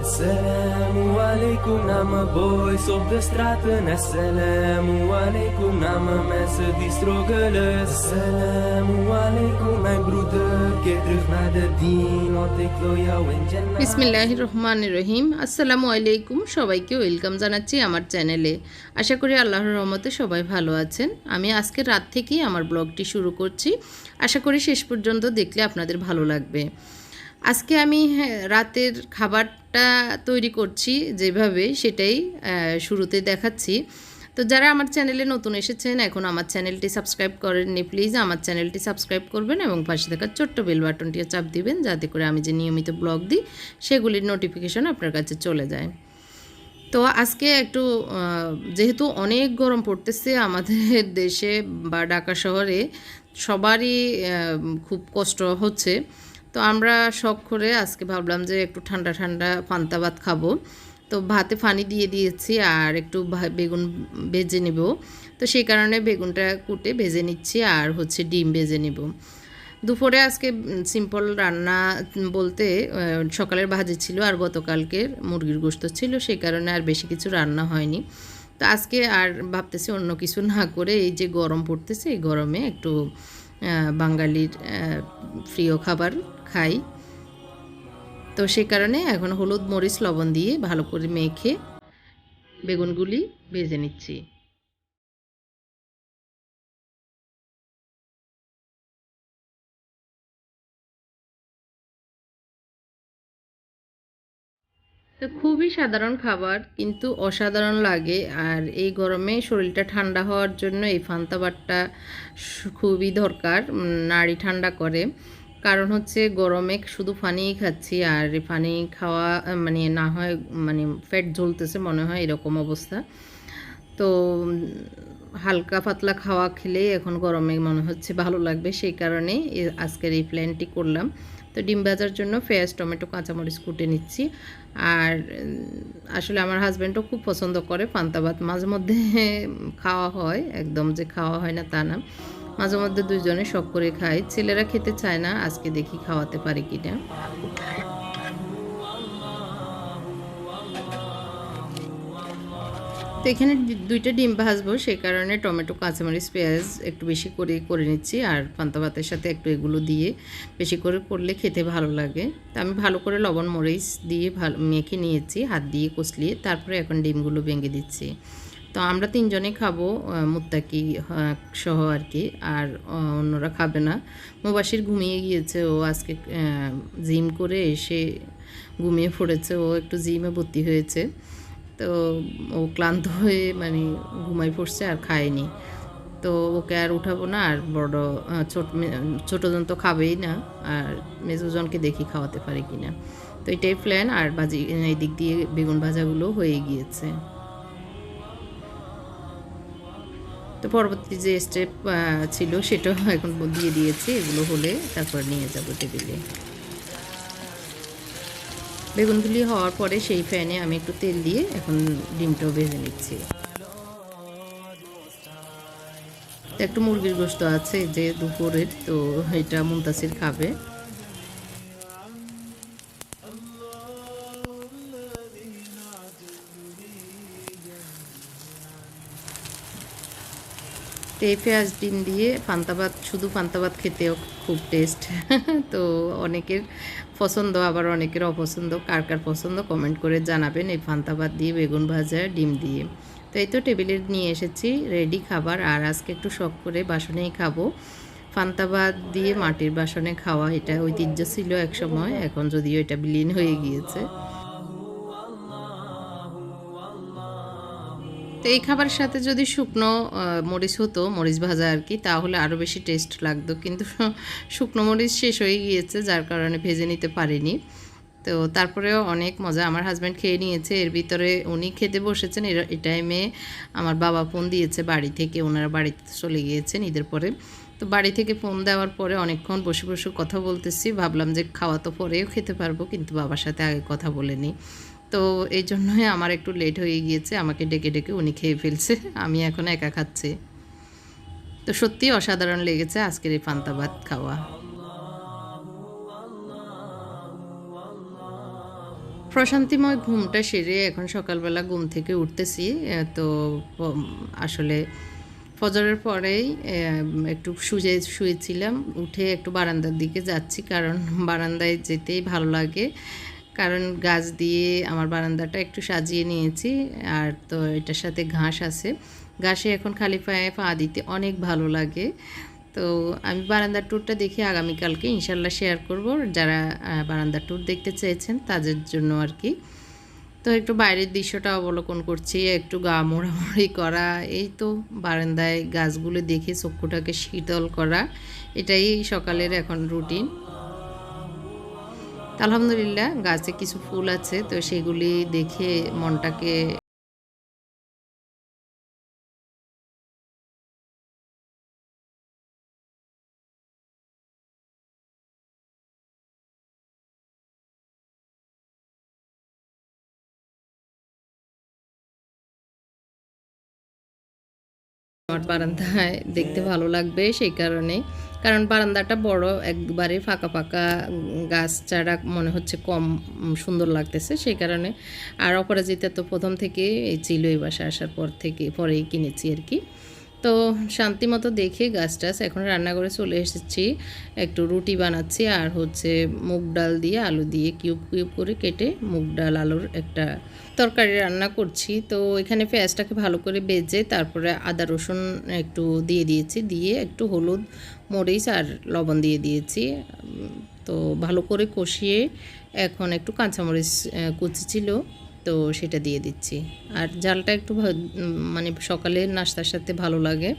Assalamu alaikum nama boy Sop de straten Assalamu alaikum nama mensen die strogelen Assalamu alaikum mijn broeder Keer terug naar de dien Want ik wil jou in Jannah বিসমিল্লাহ রহমান রহিম আসসালামু আলাইকুম সবাইকে welcome জানাচ্ছি আমার চ্যানেলে আশা করি আল্লাহর রহমতে সবাই ভালো আছেন আমি আজকে রাত থেকেই আমার ব্লগটি শুরু করছি আশা করি শেষ পর্যন্ত দেখলে আপনাদের ভালো লাগবে আজকে আমি হ্যাঁ, রাতের খাবারটা তৈরি করছি যেভাবে সেটাই শুরুতে দেখাচ্ছি। তো যারা আমার চ্যানেলে নতুন এসেছেন এখন আমার চ্যানেলটি সাবস্ক্রাইব করেননি প্লিজ আমার চ্যানেলটি সাবস্ক্রাইব করবেন এবং পাশে থাকা ছোট্ট বেল বাটনটিও চাপ দিবেন যাতে করে আমি যে নিয়মিত ব্লগ দিই সেগুলির নোটিফিকেশন আপনার কাছে চলে যায়। তো আজকে একটু যেহেতু অনেক গরম পড়তেছে আমাদের দেশে বা ঢাকা শহরে সবারই খুব কষ্ট হচ্ছে। তো আমরা শখ করে আজকে ভাবলাম যে একটু ঠান্ডা ঠান্ডা পান্তা ভাত খাব। তো ভাতে পানি দিয়ে দিয়েছি আর একটু বেগুন ভেজে নেব। তো সেই কারণে বেগুনটা কুটে ভেজে নিচ্ছি আর হচ্ছে ডিম ভেজে নেব। দুপুরে আজকে সিম্পল রান্না বলতে সকালের ভাজি ছিল আর গতকালকের মুরগির গোস্ত ছিল, সেই কারণে আর বেশি কিছু রান্না হয়নি। তো আজকে আর ভাবতেছি অন্য কিছু না করে এই যে গরম পড়তেছে, এই গরমে একটু বাঙালির প্রিয় খাবার খাই। তো সে কারণে এখন হলুদ মরিচ লবণ দিয়ে ভালো করে মেখে বেগুনগুলি ভেজে নিচ্ছি। তো খুবই সাধারণ খাবার, কিন্তু অসাধারণ লাগে। আর এই গরমে শরীরটা ঠান্ডা হওয়ার জন্য এই ফান্তাবারটা খুবই দরকার নাড়ি ঠান্ডা করে। কারণ হচ্ছে গরমে শুধু পানিই খাচ্ছি, আর পানি খাওয়া মানে না হয় মানে পেট ঝুলতেছে মনে হয়, এরকম অবস্থা। তো হালকা পাতলা খাওয়া খেলেই এখন গরমে মনে হচ্ছে ভালো লাগবে, সেই কারণে আজকের এই প্ল্যানটি করলাম। তো ডিম ভাজার জন্য ফ্রেশ টমেটো, কাঁচামরিচ কুটে নিচ্ছি। আর আসলে আমার হাজব্যান্ডও খুব পছন্দ করে পান্তা ভাত। মাঝে মধ্যে খাওয়া হয়, একদম যে খাওয়া হয় না তা না। মাঝে মধ্যে দুইজনে শখ করে খাই। ছেলেরা খেতে চায় না, আজকে দেখি খাওয়াতে পারি কিনা। তো এখানে দুইটা ডিম ভাজবো সেই কারণে টমেটো, কাঁচামরিচ, পেঁয়াজ একটু বেশি করে করে নিচ্ছি আর পান্তা ভাতের সাথে একটু এগুলো দিয়ে বেশি করে করলে খেতে ভালো লাগে। তো আমি ভালো করে লবণ, মরিচ দিয়ে ভালো মেখে নিয়েছি, হাত দিয়ে কষলিয়ে তারপরে এখন ডিমগুলো ভেঙে দিচ্ছি। তো আমরা তিনজনে খাব মুত্তাকি সহ আর কি, আর অন্যরা খাবে না। মোবাসির ঘুমিয়ে গিয়েছে, ও আজকে জিম করে এসে ঘুমিয়ে পড়েছে, ও একটু জিমে ভর্তি হয়েছে। তো ও ক্লান্ত হয়ে মানে ঘুমাই পড়ছে আর খায়নি। তো ওকে আর উঠাবো না, আর বড় ছোট ছোটজন তো খাবেই না, আর মেজোজনকে দেখি খাওয়াতে পারে কি না তো এটাই প্ল্যান আর ভাজি, এই দিক দিয়ে বেগুন ভাজাগুলো হয়ে গিয়েছে। তো পরবর্তী যে স্টেপ ছিল সেটাও এখন দিয়ে দিয়েছি, এগুলো হলে তারপর নিয়ে যাব টেবিলে বেগুনগুলি হওয়ার পরে সেই ফ্যানে আমি একটু তেল দিয়ে এখন ডিমটাও ভেজে নিচ্ছি। একটু মুরগির গোস্ত আছে যে দুপুরের, তো এটা মুমতাসির খাবে। তো এই পেঁয়াজ ডিম দিয়ে পান্তা ভাত, শুধু পান্তা ভাত খেতেও খুব টেস্ট তো অনেকের পছন্দ, আবার অনেকের অপছন্দ, কার কার পছন্দ কমেন্ট করে জানাবেন এই পান্তা ভাত দিয়ে বেগুন ভাজা, ডিম দিয়ে। তো এই তো টেবিলে নিয়ে এসেছি রেডি খাবার। আর আজকে একটু শখ করে বাসনেই খাব। ভাত দিয়ে মাটির বাসনে খাওয়া, এটা ঐতিহ্য ছিল এক সময় এখন যদিও এটা বিলীন হয়ে গিয়েছে। তো এই খাবারের সাথে যদি শুকনো মরিচ হতো, মরিচ ভাজা আর কি, তাহলে আরও বেশি টেস্ট লাগতো। কিন্তু শুকনো মরিচ শেষ হয়ে গিয়েছে, যার কারণে ভেজে নিতে পারিনি। তো তারপরেও অনেক মজা আমার হাজব্যান্ড খেয়ে নিয়েছে। এর ভিতরে উনি খেতে বসেছেন, এর- এই টাইমে আমার বাবা ফোন দিয়েছে বাড়ি থেকে, ওনারা বাড়িতে চলে গিয়েছেন ঈদের পরে। তো বাড়ি থেকে ফোন দেওয়ার পরে অনেকক্ষণ বসে বসে কথা বলতেছি। ভাবলাম যে খাওয়া তো পরেও খেতে পারব, কিন্তু বাবার সাথে আগে কথা বলে নিই। তো এই জন্যই আমার একটু লেট হয়ে গিয়েছে, আমাকে ডেকে ডেকে উনি খেয়ে ফেলছে, আমি এখন একা খাচ্ছি। তো সত্যি অসাধারণ লেগেছে আজকের এই পান্তা ভাত খাওয়া। প্রশান্তিময় ঘুমটা সেরে এখন সকালবেলা ঘুম থেকে উঠতেছি তো আসলে ফজরের পরেই একটু শুয়ে, শুয়েছিলাম, উঠে একটু বারান্দার দিকে যাচ্ছি, কারণ বারান্দায় যেতেই ভালো লাগে। কারণ গাছ দিয়ে আমার বারান্দাটা একটু সাজিয়ে নিয়েছি, আর তো এটার সাথে ঘাস আছে। ঘাসে এখন খালি পায়ে পা দিতে অনেক ভালো লাগে। তো আমি বারান্দার ট্যুরটা দেখি আগামীকালকে ইনশাল্লাহ শেয়ার করব। যারা বারান্দার ট্যুর দেখতে চেয়েছেন তাদের জন্য আর কি। তো একটু বাইরের দৃশ্যটা অবলোকন করছি, একটু গা মোড়ামুড়ি করা, এই তো বারান্দায় গাছগুলো দেখে চক্ষুটাকে শীতল করা, এটাই সকালের এখন রুটিন আলহামদুলিল্লাহ, গাছে কিছু ফুল আছে, তো সেগুলি দেখে মনটাকে বারান্দায় দেখতে ভালো লাগবে, সেই কারণে কারণ বারান্দাটা বড়, একবারে ফাঁকা ফাঁকা গাছ চারা মনে হচ্ছে কম সুন্দর লাগতেছে। সেই কারণে আর অপরাজিতা তো প্রথম থেকে ছিল এই বাসা আসার পর থেকে, পরেই কিনেছি আর কি। তো শান্তি মতো দেখে গাছ টাছ এখন রান্না করে চলে এসেছি। একটু রুটি বানাচ্ছি আর হচ্ছে মুগ ডাল দিয়ে আলু দিয়ে কিউব কিউব করে কেটে মুগ ডাল আলুর একটা তরকারি রান্না করছি। তো এখানে পেঁয়াজটাকে ভালো করে বেজে তারপরে আদা, রসুন একটু দিয়ে দিয়েছি। দিয়ে একটু হলুদ, মরিচ আর লবণ দিয়ে দিয়েছি। তো ভালো করে কষিয়ে এখন একটু কাঁচামরিচ কুচি ছিল। তো সেটা দিয়ে দিচ্ছি। আর জালটা একটু মানে সকালে নাস্তার সাথে ভালো লাগে,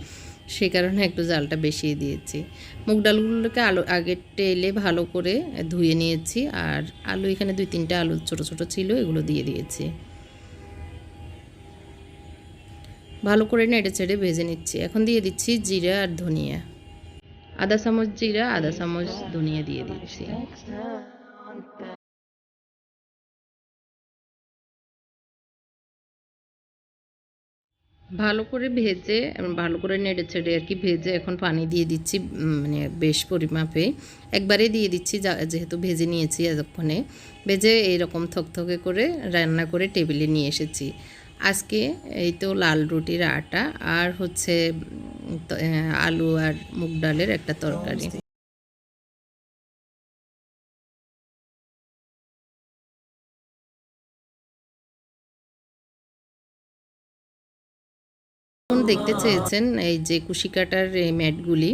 সে কারণে একটু জালটা বেশি দিয়েছি। মুগ ডালগুলোকে আলু আগে টেলে ভালো করে ধুয়ে নিয়েছি, আর আলু এখানে দুই তিনটা আলু ছোট ছোট ছিল, এগুলো দিয়ে দিয়েছি। ভালো করে নেড়ে চেড়ে ভেজে নিচ্ছি। এখন দিয়ে দিচ্ছি জিরা আর ধনিয়া। আধা চামচ জিরা আধা চামচ ধনিয়া দিয়ে দিচ্ছি। ভালো করে ভেজে ভালো করে নেড়ে ছেড়ে আর কি ভেজে এখন পানি দিয়ে দিচ্ছি মানে বেশ পরিমাপে। একবারে দিয়ে দিচ্ছি যেহেতু ভেজে নিয়েছি এতক্ষণে। ভেজে এইরকম থকথকে করে রান্না করে টেবিলে নিয়ে এসেছি। আজকে এই তো লাল রুটির আটা আর হচ্ছে আলু আর মুগ ডালের একটা তরকারি। দেখতে চেয়েছেন এই যে কুশি কাটার ম্যাটগুলি।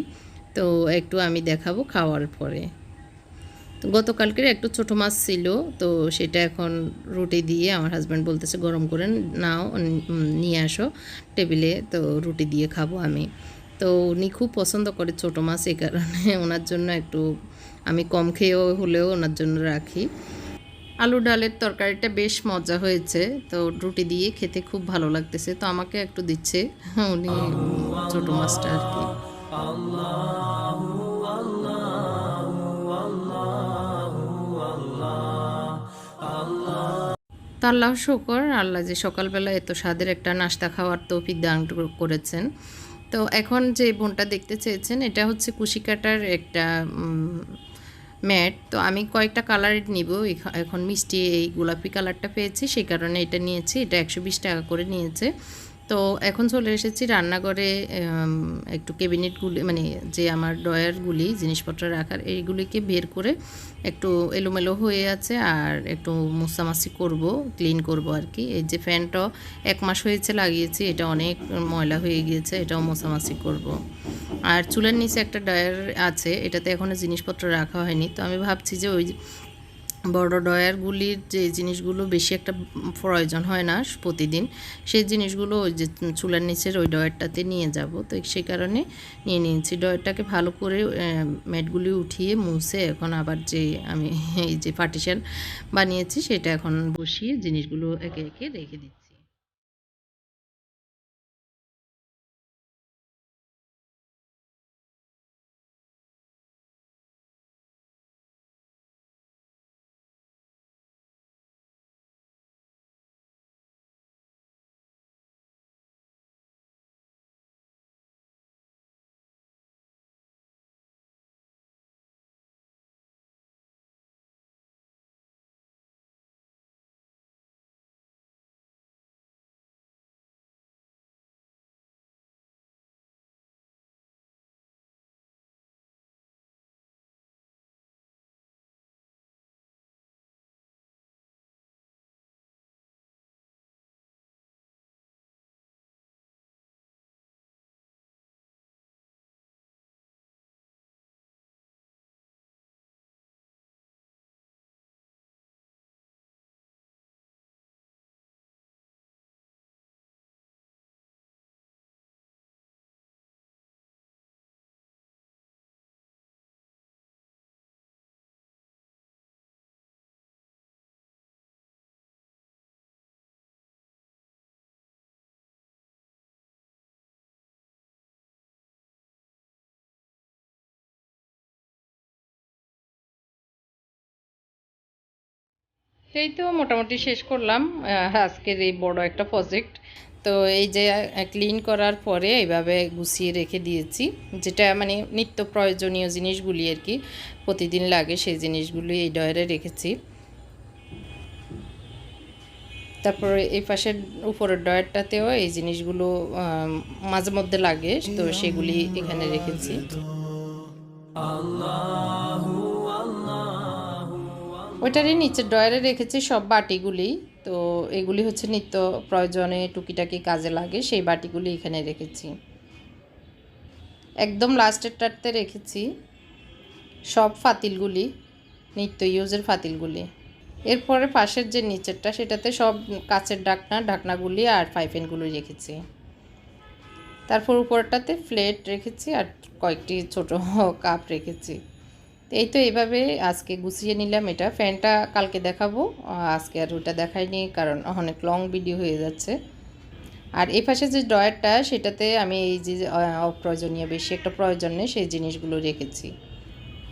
তো একটু আমি দেখাবো খাওয়ার পরে। তো গতকালকের একটু ছোট মাছ ছিল, তো সেটা এখন রুটি দিয়ে আমার হাজব্যান্ড বলতেছে, গরম করে নাও, নিয়ে আসো টেবিলে, তো রুটি দিয়ে খাব আমি। তো উনি খুব পছন্দ করে ছোট মাছ, এই কারণে ওনার জন্য একটু আমি কম খেয়েও হলেও ওনার জন্য রাখি। আলু ডালের তরকারিটা বেশ মজা হয়েছে। তো রুটি দিয়ে খেতে খুব ভালো লাগতেছে। তো আমাকে একটু দিচ্ছে। উনি ছোট মাছটা আর কি। আল্লাহ শকর, আল্লাহ যে সকালবেলা এত স্বাদের একটা নাস্তা খাওয়ার তৌফিক দান করেছেন। তো এখন যে বোনটা দেখতে চেয়েছেন, এটা হচ্ছে কুশি কাটার একটা ম্যাট, তো আমি কয়েকটা কালার নিব। এখ- এখন মিষ্টি এই গোলাপি কালারটা পেয়েছি, সেই কারণে এটা নিয়েছি। এটা একশো বিশ টাকা করে নিয়েছে। তো এখন চলে এসেছি রান্নাঘরে একটু ক্যাবিনেটগুলি মানে যে আমার ডয়ারগুলি জিনিসপত্র রাখার, এইগুলিকে বের করে একটু এলোমেলো হয়ে আছে আর একটু মোছামাছি করব, ক্লিন করব আর কি। এই যে ফ্যানটা এক মাস হয়েছে লাগিয়েছি, এটা অনেক ময়লা হয়ে গিয়েছে, এটাও মোছামাছি করব। আর চুলের নিচে একটা ডয়ার আছে, এটাতে এখনও জিনিসপত্র রাখা হয়নি, তো আমি ভাবছি যে ওই বড় ডয়ারগুলির যে জিনিসগুলো বেশি একটা প্রয়োজন হয় না প্রতিদিন, সেই জিনিসগুলো ওই যে চুলার নিচের ওই ডয়ারটাতে নিয়ে যাব। তো সেই কারণে নিয়ে নিয়েছি। ডয়ারটাকে ভালো করে ম্যাটগুলি উঠিয়ে মুছে এখন আবার যে আমি এই যে পার্টিশন বানিয়েছি, সেটা এখন বসিয়ে জিনিসগুলো একে একে রেখে দিচ্ছি। এই তো মোটামুটি শেষ করলাম আজকের এই বড় একটা প্রজেক্ট তো এই যে ক্লিন করার পরে এইভাবে গুছিয়ে রেখে দিয়েছি যেটা মানে নিত্য প্রয়োজনীয় জিনিসগুলি আর কি প্রতিদিন লাগে সেই জিনিসগুলি এই ডয়ারে রেখেছি। তারপরে এই পাশের উপরের ডয়ারটাতেও এই জিনিসগুলো মাঝে মধ্যে লাগে তো সেগুলি এখানে রেখেছি। ওইটারই নিচের ডয়ারে রেখেছি সব বাটিগুলি। তো এগুলি হচ্ছে নিত্য প্রয়োজনে টুকিটাকি কাজে লাগে, সেই বাটিগুলি এখানে রেখেছি। একদম লাস্টেরটাতে রেখেছি সব ফাতিলগুলি, নিত্য ইউজের ফাতিলগুলি। এরপরে পাশের যে নিচেরটা, সেটাতে সব কাচের ঢাকনা, ঢাকনাগুলি আর ফাইফেনগুলো রেখেছি। তারপর উপরটাতে প্লেট রেখেছি আর কয়েকটি ছোট কাপ রেখেছি। তো এই তো এইভাবে আজকে গুছিয়ে নিলাম এটা। ফ্যানটা কালকে দেখাবো। আজকে আর ওটা দেখাইনি কারণ অনেক লং ভিডিও হয়ে যাচ্ছে। আর এই পাশে যে ড্রয়ারটা, সেটাতে আমি এই যে অপ্রয়োজনীয়, বেশি একটা প্রয়োজন নেই, সেই জিনিসগুলো রেখেছি।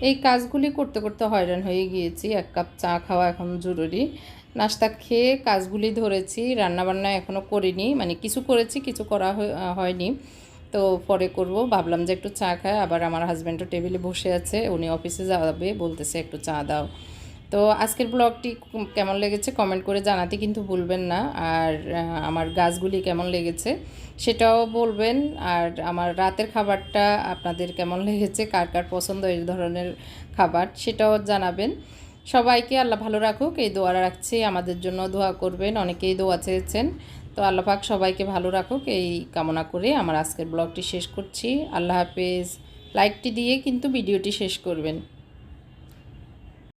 এই কাজগুলি করতে করতে হয়রান হয়ে গিয়েছি। এক কাপ চা খাওয়া এখন জরুরি। নাস্তা খেয়ে কাজগুলি ধরেছি। রান্নাবান্না এখনও করিনি। মানে কিছু করেছি, কিছু করা হয়নি। তো পরে করব। ভাবলাম যে একটু চা খায় আবার আমার হাজব্যান্ডও টেবিলে বসে আছে। উনি অফিসে যাবে, বলতেছে একটু চা দাও। তো আজকের ব্লগটি কেমন লেগেছে কমেন্ট করে জানাতে কিন্তু ভুলবেন না। আর আমার গাছগুলি কেমন লেগেছে সেটাও বলবেন। আর আমার রাতের খাবারটা আপনাদের কেমন লেগেছে, কার কার পছন্দ এই ধরনের খাবার সেটাও জানাবেন। সবাইকে আল্লাহ ভালো রাখুক। এই দোয়া রাখছি। আমাদের জন্য দোয়া করবেন। অনেকেই দোয়া চেয়েছেন। তো আল্লাহ পাক সবাইকে ভালো রাখুক। এই কামনা করে আমার আজকের ব্লগটি শেষ করছি। আল্লাহ হাফেজ। লাইকটি দিয়ে কিন্তু ভিডিওটি শেষ করবেন।